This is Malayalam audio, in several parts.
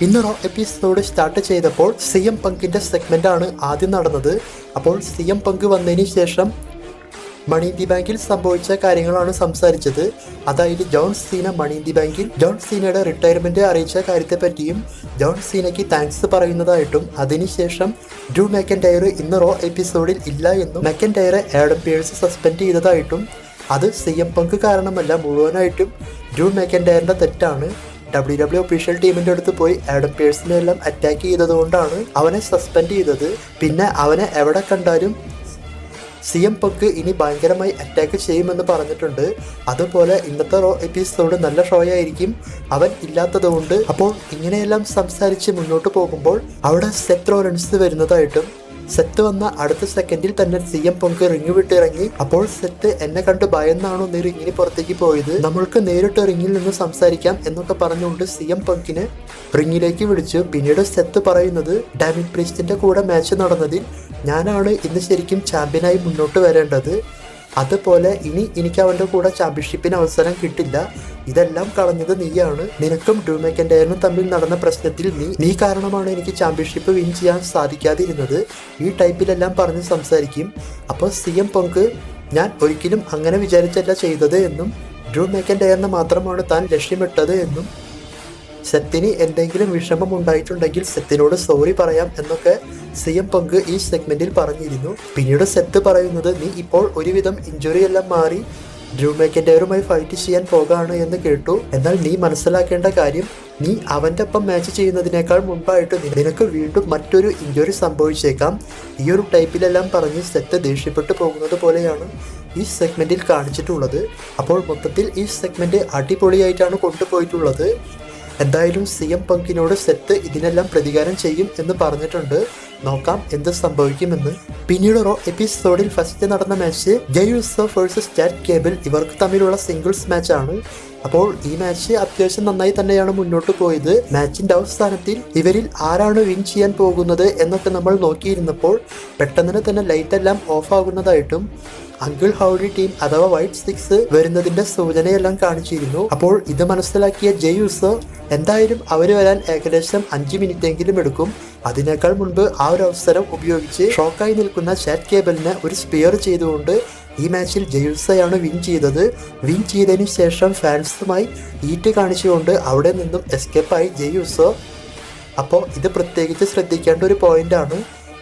ഇന്ന് റോ എപ്പിസോഡ് സ്റ്റാർട്ട് ചെയ്തപ്പോൾ സി എം സെഗ്മെന്റ് ആണ് ആദ്യം നടന്നത്. അപ്പോൾ സി എം പങ്ക് വന്നതിന് ശേഷം മണി ഇന്ത്യ ബാങ്കിൽ സംഭവിച്ച കാര്യങ്ങളാണ് സംസാരിച്ചത്. അതായത് John Cena money in the ബാങ്കിൽ ജോൺ സീനയുടെ റിട്ടയർമെന്റ് അറിയിച്ച കാര്യത്തെ പറ്റിയും ജോൺ സീനയ്ക്ക് താങ്ക്സ് പറയുന്നതായിട്ടും അതിനുശേഷം ഡ്രൂ മെക്കൻഡയർ ഇന്ന് റോ എപ്പിസോഡിൽ ഇല്ല എന്നും മെക്കൻഡയറെ ആഡം പിയേഴ്സ് സസ്പെൻഡ് ചെയ്തതായിട്ടും അത് സി എം പങ്ക് കാരണമല്ല മുഴുവനായിട്ടും ഡ്രൂ മെക്കൻഡയറിന്റെ തെറ്റാണ്. ഡബ്ല്യു ഡബ്ല്യു ഒഫീഷ്യൽ ടീമിന്റെ അടുത്ത് പോയി ആഡം പേഴ്സിനെ എല്ലാം അറ്റാക്ക് ചെയ്തതുകൊണ്ടാണ് അവനെ സസ്പെൻഡ് ചെയ്തത്. പിന്നെ അവനെ എവിടെ കണ്ടാലും സി എം പക്ക് ഇനി ഭയങ്കരമായി അറ്റാക്ക് ചെയ്യുമെന്ന് പറഞ്ഞിട്ടുണ്ട്. അതുപോലെ ഇന്നത്തെ റോ എപ്പിസോഡ് നല്ല ഷോ ആയിരിക്കും. അവൻ ഇല്ലാത്തതുകൊണ്ട്. അപ്പോൾ ഇങ്ങനെയെല്ലാം സംസാരിച്ച് മുന്നോട്ട് പോകുമ്പോൾ അവിടെ സെത്രോ റൺസ് വരുന്നതായിട്ടും സെത്ത് വന്ന അടുത്ത സെക്കൻഡിൽ തന്നെ സി എം പൊങ്ക് റിങ് വിട്ടിറങ്ങി. അപ്പോൾ സെത്ത് എന്നെ കണ്ട് ഭയന്നാണോ നീ റിങ്ങിന് പുറത്തേക്ക് പോയത്? നമ്മൾക്ക് നേരിട്ട് റിങ്ങിൽ നിന്ന് സംസാരിക്കാം എന്നൊക്കെ പറഞ്ഞുകൊണ്ട് സി എം പങ്കിന് റിങ്ങിലേക്ക് വിളിച്ചു. പിന്നീട് സെത്ത് പറയുന്നത് ഡാമിൻ പ്രീസ്റ്റിന്റെ കൂടെ മാച്ച് നടന്നതിൽ ഞാനാണ് ഇന്ന് ശരിക്കും ചാമ്പ്യനായി മുന്നോട്ട് വരേണ്ടത്. അതുപോലെ ഇനി എനിക്ക് അവന്റെ കൂടെ ചാമ്പ്യൻഷിപ്പിന് അവസരം കിട്ടില്ല. ഇതെല്ലാം കളഞ്ഞത് നീയാണ്. നിനക്കും ഡ്യൂമെക്കൻഡയറിനും തമ്മിൽ നടന്ന പ്രശ്നത്തിൽ നീ നീ കാരണമാണ് എനിക്ക് ചാമ്പ്യൻഷിപ്പ് വിൻ ചെയ്യാൻ സാധിക്കാതിരുന്നത്. ഈ ടൈപ്പിലെല്ലാം പറഞ്ഞ് സംസാരിക്കും. അപ്പോൾ സി എം പൊങ്ക് ഞാൻ ഒരിക്കലും അങ്ങനെ വിചാരിച്ചല്ല ചെയ്തത് എന്നും ഡ്രൂ മെക്കൻഡയറിനെ മാത്രമാണ് താൻ ലക്ഷ്യമിട്ടത് എന്നും സെത്തിന് എന്തെങ്കിലും വിഷമം ഉണ്ടായിട്ടുണ്ടെങ്കിൽ സെത്തിനോട് സോറി പറയാം എന്നൊക്കെ സി എം പങ്ക് ഈ സെഗ്മെന്റിൽ പറഞ്ഞിരുന്നു. പിന്നീട് സെത്ത് പറയുന്നത് നീ ഇപ്പോൾ ഒരുവിധം ഇഞ്ചുറി എല്ലാം മാറി ഡ്രൂ മെക്കൻഡയറുമായി ഫൈറ്റ് ചെയ്യാൻ പോകാണ് എന്ന് കേട്ടു. എന്നാൽ നീ മനസ്സിലാക്കേണ്ട കാര്യം നീ അവന്റെ ഒപ്പം മാച്ച് ചെയ്യുന്നതിനേക്കാൾ മുമ്പായിട്ട് നിനക്ക് വീണ്ടും മറ്റൊരു ഇഞ്ചുറി സംഭവിച്ചേക്കാം. ഈ ഒരു ടൈപ്പിലെല്ലാം പറഞ്ഞ് സെറ്റ് ദേഷ്യപ്പെട്ടു പോകുന്നത് പോലെയാണ് ഈ സെഗ്മെന്റിൽ കാണിച്ചിട്ടുള്ളത്. അപ്പോൾ മൊത്തത്തിൽ ഈ സെഗ്മെന്റ് അടിപൊളിയായിട്ടാണ് കൊണ്ടുപോയിട്ടുള്ളത്. എന്തായാലും സി എം പങ്കിനോട് സെറ്റ് ഇതിനെല്ലാം പ്രതികാരം ചെയ്യും എന്ന് പറഞ്ഞിട്ടുണ്ട്. നോക്കാം എന്ത് സംഭവിക്കുമെന്ന്. പിന്നീട് റോ എപ്പിസോഡിൽ ഫസ്റ്റ് നടന്ന match Jey Uso versus Chad Gable ഇവർക്ക് തമ്മിലുള്ള സിംഗിൾസ് മാച്ചാണ് അപ്പോൾ ഈ മാച്ച് അത്യാവശ്യം നന്നായി തന്നെയാണ് മുന്നോട്ട് പോയത്. മാച്ചിന്റെ അവസാനത്തിൽ ഇവരിൽ ആരാണ് വിൻ ചെയ്യാൻ പോകുന്നത് എന്നൊക്കെ നമ്മൾ നോക്കിയിരുന്നപ്പോൾ പെട്ടെന്ന് തന്നെ ലൈറ്റ് എല്ലാം ഓഫ് ആകുന്നതായിട്ടും അങ്കിൾ ഹൗഡി ടീം അഥവാ വൈറ്റ് സിക്സ് വരുന്നതിന്റെ സൂചനയെല്ലാം കാണിച്ചിരുന്നു. അപ്പോൾ ഇത് മനസ്സിലാക്കിയ ജയൂസ് എന്തായാലും അവർ വരാൻ ഏകദേശം അഞ്ച് മിനിറ്റ് എങ്കിലും എടുക്കും. അതിനേക്കാൾ മുൻപ് ആ ഒരു അവസരം ഉപയോഗിച്ച് ഷോക്കായി നിൽക്കുന്ന ചാറ്റ് കേബിളിനെ ഒരു സ്പിയർ ചെയ്തുകൊണ്ട് ഈ മാച്ചിൽ ജയൂസയാണ് വിൻ ചെയ്തത്. വിൻ ചെയ്തതിനു ശേഷം ഫാൻസുമായി ഈറ്റ് കാണിച്ചുകൊണ്ട് അവിടെ നിന്നും എസ്കേപ്പായി ജയൂസോ. അപ്പോൾ ഇത് പ്രത്യേകിച്ച് ശ്രദ്ധിക്കേണ്ട ഒരു പോയിന്റ്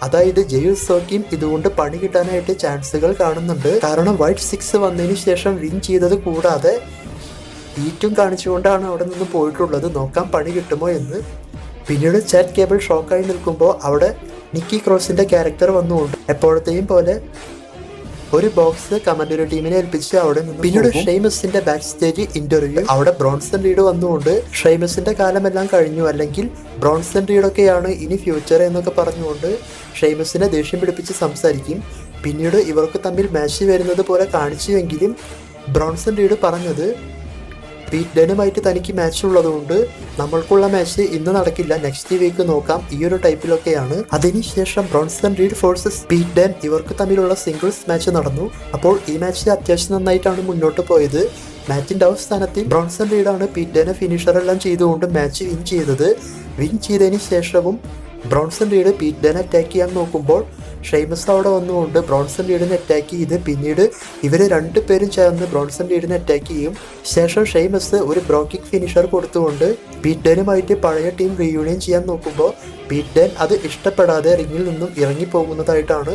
ആണ് ജെയിൽ സോക്കിയും ഇതുകൊണ്ട് പണി കിട്ടാനായിട്ട് ചാൻസുകൾ കാണുന്നുണ്ട്. കാരണം വൈറ്റ് സിക്സ് വന്നതിന് ശേഷം വിൻ ചെയ്തത് കൂടാതെ ഈറ്റും കാണിച്ചുകൊണ്ടാണ് അവിടെ നിന്ന് പോയിട്ടുള്ളത്. നോക്കാൻ പണി കിട്ടുമോ എന്ന്. പിന്നീട് ചാറ്റ് കേബിൾ ഷോക്കായി നിൽക്കുമ്പോൾ അവിടെ നിക്കി ക്രോസിന്റെ ക്യാരക്ടർ വന്നുകൊണ്ട് എപ്പോഴത്തെയും പോലെ ഒരു ബോക്സ് കമന്ററി ടീമിനെ ഏൽപ്പിച്ച് അവിടെ നിന്ന് പിന്നീട് ഷെയ്മസിന്റെ ബാക്ക് സ്റ്റേജ് ഇന്റർവ്യൂ അവിടെ ബ്രോൺസൺ റീഡ് വന്നുകൊണ്ട് ഷെയ്മസിന്റെ കാലമെല്ലാം കഴിഞ്ഞു. അല്ലെങ്കിൽ ബ്രോൺസൺ റീഡൊക്കെയാണ് ഇനി ഫ്യൂച്ചർ എന്നൊക്കെ പറഞ്ഞുകൊണ്ട് ഷെയ്മസിനെ ദേഷ്യം പിടിപ്പിച്ച് സംസാരിക്കും. പിന്നീട് ഇവർക്ക് തമ്മിൽ മാച്ച് വരുന്നത് പോലെ കാണിച്ചുവെങ്കിലും ബ്രോൺസൺ റീഡ് പറഞ്ഞത് ഡെനുമായിട്ട് തനിക്ക് മാച്ച് ഉള്ളതുകൊണ്ട് നമ്മൾക്കുള്ള മാച്ച് ഇന്ന് നടക്കില്ല. നെക്സ്റ്റ് വീക്ക് നോക്കാം. ഈ ഒരു ടൈപ്പിലൊക്കെയാണ് അതിനുശേഷം Bronson Reed faces Pete Dunne ഇവർക്ക് തമ്മിലുള്ള സിംഗിൾസ് മാച്ച് നടന്നു. അപ്പോൾ ഈ മാച്ച് അത്യാവശ്യം നന്നായിട്ടാണ് മുന്നോട്ട് പോയത്. മാച്ചിന്റെ അവസാനത്തിൽ ബ്രോൺസൺ റീഡാണ് പീറ്റ് എല്ലാം ചെയ്തുകൊണ്ട് മാച്ച് വിൻ ചെയ്തത്. വിൻ ചെയ്തതിന് ശേഷവും Bronson Reed Pete Dunne attack ചെയ്യാൻ നോക്കുമ്പോൾ ഷെയ്മസ് അവിടെ വന്നുകൊണ്ട് ബ്രോൺസൺ ലീഡിനെ അറ്റാക്ക് ചെയ്ത്. പിന്നീട് ഇവർ രണ്ടുപേരും ചേർന്ന് ബ്രോൺസൺ ലീഡിനെ അറ്റാക്ക് ചെയ്യും. ശേഷം ഷെയ്മസ് ഒരു ബ്രോക്കിക് ഫിനിഷർ കൊടുത്തുകൊണ്ട് പീറ്റനുമായിട്ട് പഴയ ടീം റീയൂണിയൻ ചെയ്യാൻ നോക്കുമ്പോൾ പീറ്റൻ അത് ഇഷ്ടപ്പെടാതെ റിങ്ങിൽ നിന്നും ഇറങ്ങി പോകുന്നതായിട്ടാണ്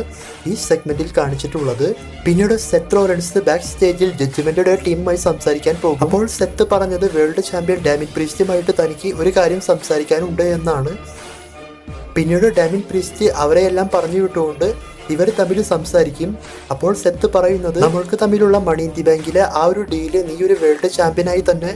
ഈ സെഗ്മെന്റിൽ കാണിച്ചിട്ടുള്ളത്. പിന്നീട് സെത്ത് റോലൻസ് ബാക്ക് സ്റ്റേജിൽ ജഡ്ജ്മെന്റുടെ ടീമുമായി സംസാരിക്കാൻ പോകും. അപ്പോൾ സെത്ത് പറഞ്ഞത് വേൾഡ് ചാമ്പ്യൻ ഡാമിക് പ്രീസ്റ്റുമായിട്ട് തനിക്ക് ഒരു കാര്യം സംസാരിക്കാനുണ്ട് എന്നാണ്. പിന്നീട് ഡാമിൻ പ്രീസ്റ്റ് അവരെയെല്ലാം പറഞ്ഞു വിട്ടുകൊണ്ട് ഇവർ തമ്മിൽ സംസാരിക്കും. അപ്പോൾ സെത്ത് പറയുന്നത് നമ്മൾക്ക് തമ്മിലുള്ള മണി ഇന്ത്യ ബാങ്കിലെ ആ ഒരു ഡീൽ നീ ഒരു വേൾഡ് ചാമ്പ്യനായി തന്നെ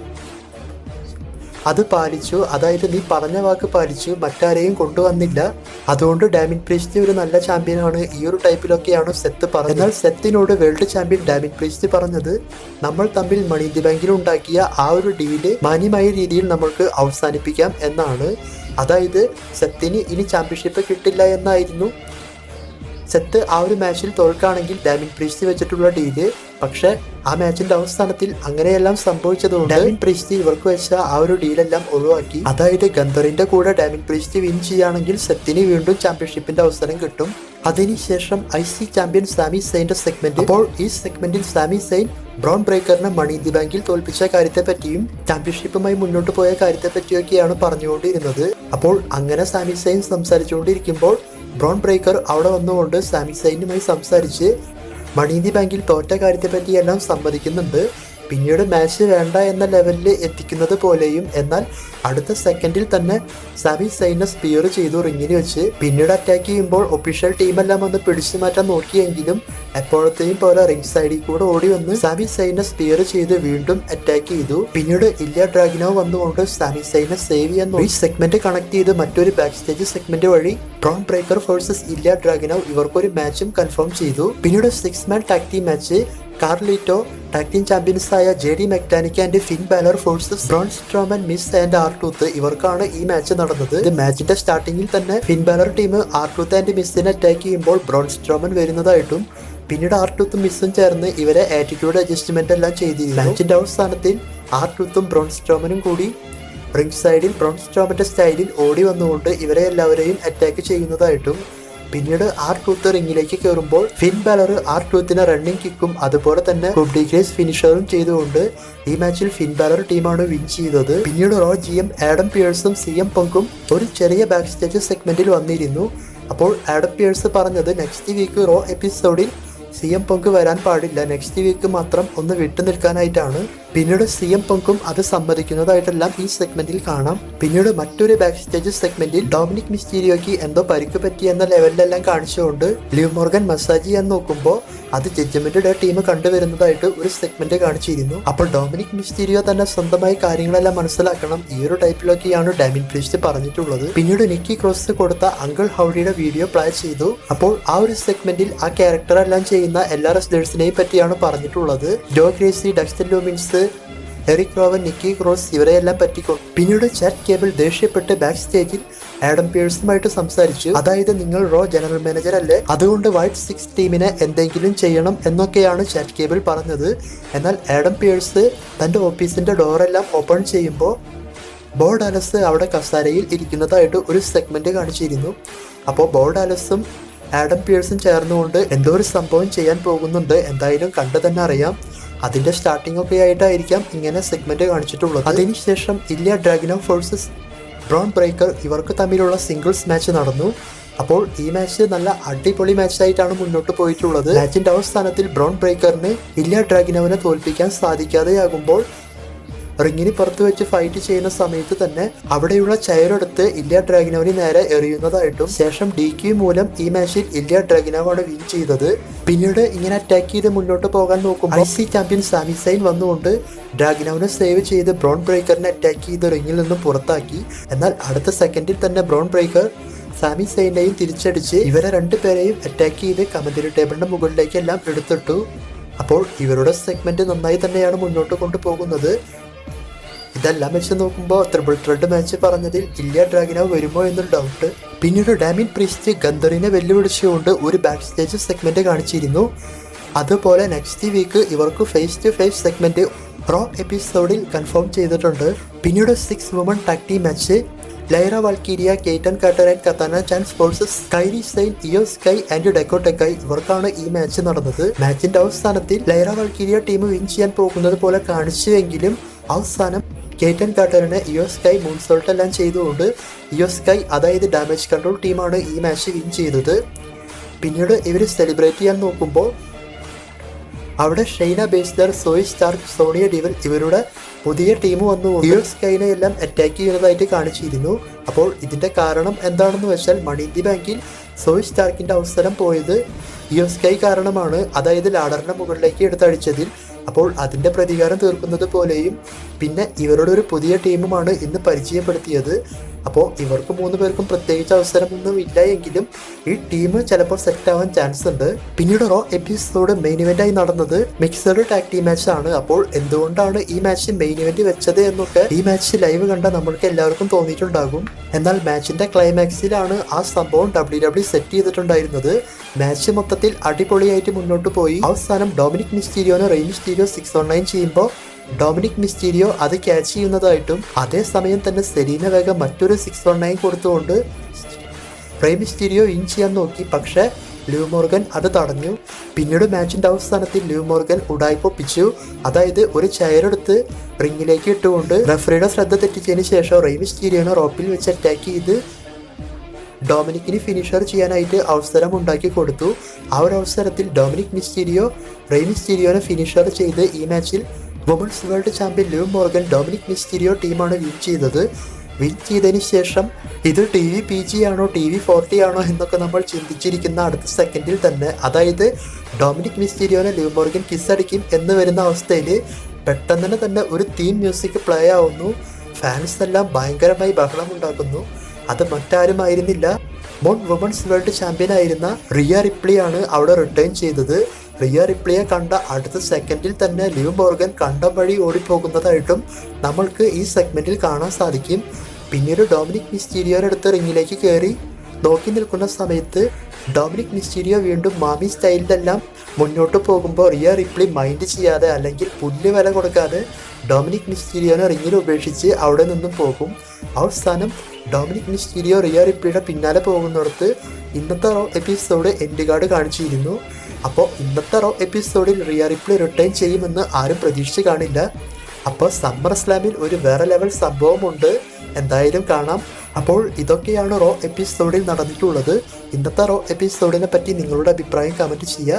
അത് പാലിച്ചു. അതായത് നീ പറഞ്ഞ വാക്ക് പാലിച്ചു. മറ്റാരെയും കൊണ്ടുവന്നില്ല. അതുകൊണ്ട് ഡാമിൻ പ്രീസ്തി ഒരു നല്ല ചാമ്പ്യൻ ആണ് ഈ ഒരു ടൈപ്പിലൊക്കെയാണ് സെത്ത് പറഞ്ഞത്. എന്നാൽ സെത്തിനോട് വേൾഡ് ചാമ്പ്യൻ ഡാമിൻ പ്രീസ്തി പറഞ്ഞത് നമ്മൾ തമ്മിൽ മണി ദി ബാങ്കിൽ ഉണ്ടാക്കിയ ആ ഒരു ഡീൽ മാന്യമായ രീതിയിൽ നമ്മൾക്ക് അവസാനിപ്പിക്കാം എന്നാണ്. അതായത് സെത്തിന് ഇനി ചാമ്പ്യൻഷിപ്പ് കിട്ടില്ല എന്നായിരുന്നു. സെത്ത് ആ ഒരു മാച്ചിൽ തോൽക്കുകയാണെങ്കിൽ ഡാമിൻ പ്രീസ്തി വെച്ചിട്ടുള്ള ഡീൽ പക്ഷെ ആ മാച്ചിന്റെ അവസാനത്തിൽ അങ്ങനെയെല്ലാം സംഭവിച്ചതുകൊണ്ട് ഡാമിൻ പ്രീസ്റ്റി ഇവർക്ക് വെച്ച ആ ഒരു ഡീലെല്ലാം ഒഴിവാക്കി. അതായത് ഗന്ധറിന്റെ കൂടെ ഡാമിൻ പ്രീസ്റ്റി വിൻ ചെയ്യുകയാണെങ്കിൽ സെത്തിന് വീണ്ടും ചാമ്പ്യൻഷിപ്പിന്റെ അവസരം കിട്ടും. അതിനുശേഷം ഐ സി ചാമ്പ്യൻ സാമി സെയിന്റെ സെഗ്മെന്റ്. അപ്പോൾ ഈ സെഗ്മെന്റിൽ സാമി സെയിൻ ബ്രൗൺ ബ്രേക്കറിനെ മണി ദി ബാങ്കിൽ തോൽപ്പിച്ച കാര്യത്തെ പറ്റിയും ചാമ്പ്യൻഷിപ്പുമായി മുന്നോട്ട് പോയ കാര്യത്തെ പറ്റിയൊക്കെയാണ് പറഞ്ഞുകൊണ്ടിരുന്നത്. അപ്പോൾ അങ്ങനെ സാമി സെയിൻ സംസാരിച്ചുകൊണ്ടിരിക്കുമ്പോൾ ബ്രോൺ ബ്രേക്കർ അവിടെ വന്നുകൊണ്ട് സാമി സെയിനുമായി സംസാരിച്ച് മണി ദി ബാങ്കിൽ തോറ്റ കാര്യത്തെപ്പറ്റി എല്ലാം സമ്മതിക്കുന്നുണ്ട്. പിന്നീട് മാച്ച് വേണ്ട എന്ന ലെവലിൽ എത്തിക്കുന്നത് പോലെയും എന്നാൽ അടുത്ത സെക്കൻഡിൽ തന്നെ സവി സൈനസ് സ്പിയർ ചെയ്തു റിങ്ങിന് വെച്ച്. പിന്നീട് അറ്റാക്ക് ചെയ്യുമ്പോൾ ഒഫീഷ്യൽ ടീമെല്ലാം വന്ന് പിടിച്ചു മാറ്റാൻ നോക്കിയെങ്കിലും എപ്പോഴത്തെയും പോലെ റിംഗ് സൈഡിൽ കൂടെ ഓടി വന്ന് സവി സൈന സ്പിയർ ചെയ്ത് വീണ്ടും അറ്റാക്ക് ചെയ്തു. പിന്നീട് ഇല്യ ഡ്രാഗിനോ വന്നുകൊണ്ട് സവി സൈനസ് സേവ് ചെയ്യാൻ ഈ സെഗ്മെന്റ് കണക്ട് ചെയ്ത് മറ്റൊരു ബാക്ക് സ്റ്റേജ് സെഗ്മെന്റ് വഴി Bron Breakker faces Ilja Dragunov ഇവർക്കൊരു മാച്ചും കൺഫേം ചെയ്തു. പിന്നീട് six man tag team match Carlito tag team ചാമ്പ്യൻസായ J D McDonagh and Finn Balor faces Braun Strowman Miz and R tooth ഇവർക്കാണ് ഈ മാച്ച് നടന്നത്. ഇത് മാച്ചിന്റെ സ്റ്റാർട്ടിങ്ങിൽ തന്നെ ഫിൻ ബാലർ ടീം ആർ ടൂത്ത് ആൻഡ് മിസ്സിനെ അറ്റാക്ക് ചെയ്യുമ്പോൾ ബ്രോൺ സ്ട്രോമൻ വരുന്നതായിട്ടും പിന്നീട് ആർ ടൂത്തും മിസ്സും ചേർന്ന് ഇവരെ ആറ്റിറ്റ്യൂഡ് അഡ്ജസ്റ്റ്മെന്റ് എല്ലാം ചെയ്തിരുന്നു. മാച്ചിന്റെ അവസാനത്തിൽ ആർ ടൂത്തും ബ്രോൺ സ്ട്രോമനും കൂടി റിംഗ് സൈഡിൽ ബ്രോൺ സ്ട്രോമന്റെ സ്റ്റൈലിൽ ഓടി വന്നുകൊണ്ട് ഇവരെ എല്ലാവരെയും അറ്റാക്ക് ചെയ്യുന്നതായിട്ടും പിന്നീട് ആർ ടൂത്ത് റിങ്ങിലേക്ക് കയറുമ്പോൾ ഫിൻ ബാലർ ആർ ടൂത്തിനെ റണ്ണിംഗ് കിക്കും അതുപോലെ തന്നെ കുബ്ഡിഗ്രേസ് ഫിനിഷറും ചെയ്തുകൊണ്ട് ഈ മാച്ചിൽ ഫിൻ ബാലർ ടീമാണ് വിൻ ചെയ്തത്. പിന്നീട് റോ ജി എം ആഡം പിയേഴ്സും സി എം പങ്കും ഒരു ചെറിയ ബാക്ക് സ്റ്റേജ് സെഗ്മെന്റിൽ വന്നിരുന്നു. അപ്പോൾ ആഡം പിയേഴ്സ് പറഞ്ഞത് നെക്സ്റ്റ് വീക്ക് റോ എപ്പിസോഡിൽ സി എം പങ്ക് വരാൻ പാടില്ല. നെക്സ്റ്റ് വീക്ക് മാത്രം ഒന്ന് വിട്ടു നിൽക്കാനായിട്ടാണ്. പിന്നീട് സി എം പങ്കും അത് സമ്മതിക്കുന്നതായിട്ടെല്ലാം ഈ സെഗ്മെന്റിൽ കാണാം. പിന്നീട് മറ്റൊരു ബാക്ക് സ്റ്റേജ് സെഗ്മെന്റിൽ ഡൊമിനിക് മിസ്റ്റീരിയോക്ക് എന്തോ പരിക്ക് പറ്റി എന്ന ലെവലിലെല്ലാം കാണിച്ചുകൊണ്ട് ലിവ് മോർഗൻ മസാജ് ചെയ്യാൻ നോക്കുമ്പോൾ അത് ജഡ്ജ്മെന്റിന്റെ ടീം കണ്ടുവരുന്നതായിട്ട് ഒരു സെഗ്മെന്റ് കാണിച്ചിരുന്നു. അപ്പോൾ ഡൊമിനിക് മിസ്റ്റീരിയോ തന്നെ സ്വന്തമായി കാര്യങ്ങളെല്ലാം മനസ്സിലാക്കണം. ഈ ഒരു ടൈപ്പിലൊക്കെയാണ് ഡാമിൻ പ്രീസ്റ്റ് പറഞ്ഞിട്ടുള്ളത്. പിന്നീട് നിക്കി ക്രോസ് കൊടുത്ത അങ്കിൾ ഹൗഡിയുടെ വീഡിയോ പ്ലേ ചെയ്തു. അപ്പോൾ ആ ഒരു സെഗ്മെന്റിൽ ആ ക്യാരക്ടർ എല്ലാം ചെയ്യുന്ന എല്ലാ റെസ്ലേഴ്സിനെയും പറ്റിയാണ് പറഞ്ഞിട്ടുള്ളത്. Joe Gacy Dexter Lumis Erick Rowan Nikki Cross ഇവരെയെല്ലാം പറ്റിക്കോ പിന്നീട് ചാറ്റ് കേബിൾ ദേഷ്യപ്പെട്ട് ബാക്ക് സ്റ്റേജിൽ ആഡം പിയേഴ്സുമായിട്ട് സംസാരിച്ചു. അതായത് നിങ്ങൾ റോ ജനറൽ മാനേജർ അല്ലേ? അതുകൊണ്ട് വൈറ്റ് സിക്സ് ടീമിനെ എന്തെങ്കിലും ചെയ്യണം എന്നൊക്കെയാണ് ചാറ്റ് കേബിൾ പറഞ്ഞത്. എന്നാൽ ആഡം പിയേഴ്സ് തന്റെ ഓഫീസിന്റെ ഡോറെല്ലാം ഓപ്പൺ ചെയ്യുമ്പോൾ ബോർഡ് അലസ് അവിടെ കസാരയിൽ ഇരിക്കുന്നതായിട്ട് ഒരു സെഗ്മെന്റ് കാണിച്ചിരുന്നു. അപ്പോൾ ബോർഡ് ഡാലസും ആഡം പിയേഴ്സും ചേർന്നുകൊണ്ട് എന്തോ ഒരു സംഭവം ചെയ്യാൻ പോകുന്നുണ്ട്. എന്തായാലും കണ്ടു തന്നെ അറിയാം. അതിന്റെ സ്റ്റാർട്ടിംഗ് ഒക്കെ ആയിട്ടായിരിക്കാം ഇങ്ങനെ സെഗ്മെന്റ് കാണിച്ചിട്ടുള്ളത്. അതിനുശേഷം ഇല്യ ഡ്രാഗിനോ ഫോഴ്സസ് ബ്രോൺ ബ്രേക്കർ ഇവർക്ക് തമ്മിലുള്ള സിംഗിൾസ് മാച്ച് നടന്നു. അപ്പോൾ ഈ മാച്ച് നല്ല അടിപൊളി മാച്ചായിട്ടാണ് മുന്നോട്ട് പോയിട്ടുള്ളത്. മാച്ചിന്റെ അവസാനത്തിൽ ബ്രോൺ ബ്രേക്കറിന് ഇല്ല ഡ്രാഗിനോവിനെ തോൽപ്പിക്കാൻ സാധിക്കാതെയാകുമ്പോൾ റിങ്ങിന് പുറത്ത് വെച്ച് ഫൈറ്റ് ചെയ്യുന്ന സമയത്ത് തന്നെ അവിടെയുള്ള ചെയറെടുത്ത് ഇല്യ ഡ്രാഗിനോവിന് നേരെ എറിയുന്നതായിട്ടും ശേഷം ഡി ക്യൂ മൂലം ഈ മാച്ചിൽ ഇല്യ ഡ്രാഗിനോവാണ് വിൻ ചെയ്തത്. പിന്നീട് ഇങ്ങനെ അറ്റാക്ക് ചെയ്ത് മുന്നോട്ട് പോകാൻ നോക്കുമ്പോൾ I C champion Sami Zayn വന്നുകൊണ്ട് ഡ്രാഗിനോവിനെ സേവ് ചെയ്ത് ബ്രോൺ ബ്രേക്കറിനെ അറ്റാക്ക് ചെയ്ത് റിങ്ങിൽ നിന്നും പുറത്താക്കി. എന്നാൽ അടുത്ത സെക്കൻഡിൽ തന്നെ ബ്രോൺ ബ്രേക്കർ സാമി സൈനെയും തിരിച്ചടിച്ച് ഇവരെ രണ്ടുപേരെയും അറ്റാക്ക് ചെയ്ത് കമന്ററി ടേബിളിന്റെ മുകളിലേക്ക് എല്ലാം എടുത്തിട്ടു. അപ്പോൾ ഇവരുടെ സെഗ്മെന്റ് നന്നായി തന്നെയാണ് മുന്നോട്ട് കൊണ്ടുപോകുന്നത്. ഇതെല്ലാം വെച്ച് നോക്കുമ്പോൾ ത്രിബിൾ ത്രെഡ് മാച്ച് പറഞ്ഞതിൽ ജില്ല ഡ്രാഗിനോ വരുമോ എന്നൊരു ഡൗട്ട് പിന്നീട് ഡാമിൻ പ്രീസ്റ്റ് ഗന്ധറിനെ വെല്ലുവിളിച്ചുകൊണ്ട് ഒരു ബാക്ക് സ്റ്റേജ് സെഗ്മെന്റ് കാണിച്ചിരുന്നു. അതുപോലെ നെക്സ്റ്റ് വീക്ക് ഇവർക്ക് face to face segment Raw എപ്പിസോഡിൽ കൺഫേം ചെയ്തിട്ടുണ്ട്. പിന്നീട് six woman tag match Lyra Valkyria Kayden Carter and Katana Chance versus Kairi Sane Iyo Sky and Dakota Kai ഇവർക്കാണ് ഈ മാച്ച് നടന്നത്. മാച്ചിന്റെ അവസാനത്തിൽ ലൈറ വാൽക്കീരിയ ടീം വിൻ ചെയ്യാൻ പോകുന്നത് പോലെ കാണിച്ചുവെങ്കിലും അവസാനം കേറ്റൻ കാട്ടറിന് യുഎസ്കൈ സ്കൈ മൂൺസോൾട്ട് എല്ലാം ചെയ്തുകൊണ്ട് യുഎസ്കൈ സ്കൈ അതായത് ഡാമേജ് കൺട്രോൾ ടീമാണ് ഈ മാച്ച് വിൻ ചെയ്തത്. പിന്നീട് ഇവർ സെലിബ്രേറ്റ് ചെയ്യാൻ നോക്കുമ്പോൾ അവിടെ Shayna Baszler Zoey Stark Sonya Deville ഇവരുടെ പുതിയ ടീം വന്നു. യു സ്കൈനെ എല്ലാം അറ്റാക്ക് ചെയ്യുന്നതായിട്ട് കാണിച്ചിരുന്നു. അപ്പോൾ ഇതിന്റെ കാരണം എന്താണെന്ന് വെച്ചാൽ മണി ഇന്ത്യ ബാങ്കിൽ സോയി സ്റ്റാർക്കിന്റെ അവസരം പോയത് യു സ്കൈ കാരണമാണ്. അതായത് ലാഡറിന്റെ മുകളിലേക്ക് എടുത്തടിച്ചതിൽ അപ്പോൾ അതിന്റെ പ്രതികാരം തീർക്കുന്നത് പോലെയും പിന്നെ ഇവരുടെ ഒരു പുതിയ ടീമുമാണ് ഇന്ന് പരിചയപ്പെടുത്തിയത്. അപ്പോൾ ഇവർക്ക് മൂന്ന് പേർക്കും പ്രത്യേകിച്ച് അവസരമൊന്നും ഇല്ല എങ്കിലും ഈ ടീം ചിലപ്പോൾ സെറ്റ് ആവാൻ ചാൻസ് ഉണ്ട്. പിന്നീട് റോ എപ്പിസോഡ് മെയിൻ ഇവന്റ് ആയി നടന്നത് മിക്സഡ് ടാക് ടീം മാച്ച് ആണ്. അപ്പോൾ എന്തുകൊണ്ടാണ് ഈ മാച്ച് മെയിൻ ഇവന്റ് വെച്ചത് എന്നൊക്കെ ഈ മാച്ച് ലൈവ് കണ്ട നമ്മൾക്ക് എല്ലാവർക്കും തോന്നിയിട്ടുണ്ടാകും. എന്നാൽ മാച്ചിന്റെ ക്ലൈമാക്സിലാണ് ആ സംഭവം ഡബ്ല്യു ഡബ്ല്യു സെറ്റ് ചെയ്തിട്ടുണ്ടായിരുന്നത്. മാച്ച് മൊത്തത്തിൽ അടിപൊളിയായിട്ട് മുന്നോട്ട് പോയി. അവസാനം Dominik മിസ്റ്റീരിയോനെ Rey Mysterio six one nine ചെയ്യുമ്പോൾ ഡൊമിനിക് മിസ്റ്റീരിയോ അത് ക്യാച്ച് ചെയ്യുന്നതായിട്ടും അതേസമയം തന്നെ സെലീന വേഗം മറ്റൊരു സിക്സ് വൺ നയൻ കൊടുത്തുകൊണ്ട് റേ മിസ്റ്റീരിയോ ഇൻ ചെയ്യാൻ നോക്കി. പക്ഷേ ലൂ മോർഗൻ അത് തടഞ്ഞു. പിന്നീട് മാച്ചിന്റെ അവസാനത്തിൽ ലൂ മോർഗൻ ഉടായ്പൊപ്പിച്ചു അതായത് ഒരു ചെയറെടുത്ത് റിങ്ങിലേക്ക് ഇട്ടുകൊണ്ട് റെഫറിയുടെ ശ്രദ്ധ തെറ്റിച്ചതിന് ശേഷം റേ മിസ്റ്റീരിയോനെ റോപ്പിൽ വെച്ച് അറ്റാക്ക് ചെയ്ത് ഡൊമിനിക്കിന് ഫിനിഷർ ചെയ്യാനായിട്ട് അവസരം ഉണ്ടാക്കി കൊടുത്തു. ആ ഒരു അവസരത്തിൽ ഡൊമിനിക് മിസ്റ്റീരിയോ റേ മിസ്റ്റീരിയോനെ ഫിനിഷർ ചെയ്ത് ഈ മാച്ചിൽ women's world champion Liv Morgan Dominik Mysterio ടീമാണ് വിൻ ചെയ്തത്. വിൻ ചെയ്തതിന് ശേഷം ഇത് ടി വി പി ജി ആണോ ടി വി ഫോർട്ടി ആണോ എന്നൊക്കെ നമ്മൾ ചിന്തിച്ചിരിക്കുന്ന അടുത്ത സെക്കൻഡിൽ തന്നെ അതായത് ഡൊമിനിക് മിസ്റ്റീരിയോനെ ലിവ് മോർഗൻ കിസ് അടിക്കും എന്ന് വരുന്ന അവസ്ഥയിൽ പെട്ടെന്ന് തന്നെ ഒരു തീം മ്യൂസിക് പ്ലേ ആവുന്നു. ഫാൻസ് എല്ലാം ഭയങ്കരമായി ബഹളം ഉണ്ടാക്കുന്നു അത് മറ്റാരുമായിരുന്നില്ല. മുൻ വുമൺസ് വേൾഡ് ചാമ്പ്യൻ ആയിരുന്ന റിയ റിപ്ലിയാണ് അവിടെ റിട്ടേൺ ചെയ്തത്. റിയ റിപ്ലിയെ കണ്ട അടുത്ത സെക്കൻഡിൽ തന്നെ ലിവ് ബോർഗൻ കണ്ട വഴി ഓടിപ്പോകുന്നതായിട്ടും നമ്മൾക്ക് ഈ സെഗ്മെന്റിൽ കാണാൻ സാധിക്കും. പിന്നീട് ഡൊമിനിക് മിസ്റ്റീരിയോയുടെ അടുത്ത് റിങ്ങിലേക്ക് കയറി നോക്കി നിൽക്കുന്ന സമയത്ത് ഡൊമിനിക് മിസ്റ്റീരിയോ വീണ്ടും മാമി സ്റ്റൈലിലെല്ലാം മുന്നോട്ട് പോകുമ്പോൾ റിയ റിപ്ലി മൈൻഡ് ചെയ്യാതെ അല്ലെങ്കിൽ പുല്ല് വില കൊടുക്കാതെ ഡൊമിനിക് മിസ്റ്റീരിയോനെ റിങ്ങിൽ ഉപേക്ഷിച്ച് അവിടെ നിന്നും പോകും. അവസാനം ഡൊമിനിക് മിസ്റ്റീരിയോ റിയ റിപ്ലിയുടെ പിന്നാലെ പോകുന്നിടത്ത് ഇന്നത്തെ എപ്പിസോഡ് എൻഡ് കാർഡ് കാണിച്ചിരുന്നു. അപ്പോൾ ഇന്നത്തെ റോ എപ്പിസോഡിൽ റിയ റിപ്ലി റിട്ടേൺ ചെയ്യുമെന്ന് ആരും പ്രതീക്ഷിച്ച് കാണില്ല. അപ്പോൾ സമ്മർ സ്ലാമിൽ ഒരു വേറെ ലെവൽ സംഭവമുണ്ട്. എന്തായാലും കാണാം. അപ്പോൾ ഇതൊക്കെയാണ് റോ എപ്പിസോഡിൽ നടന്നിട്ടുള്ളത്. ഇന്നത്തെ റോ എപ്പിസോഡിനെ പറ്റി നിങ്ങളുടെ അഭിപ്രായം കമന്റ് ചെയ്യുക.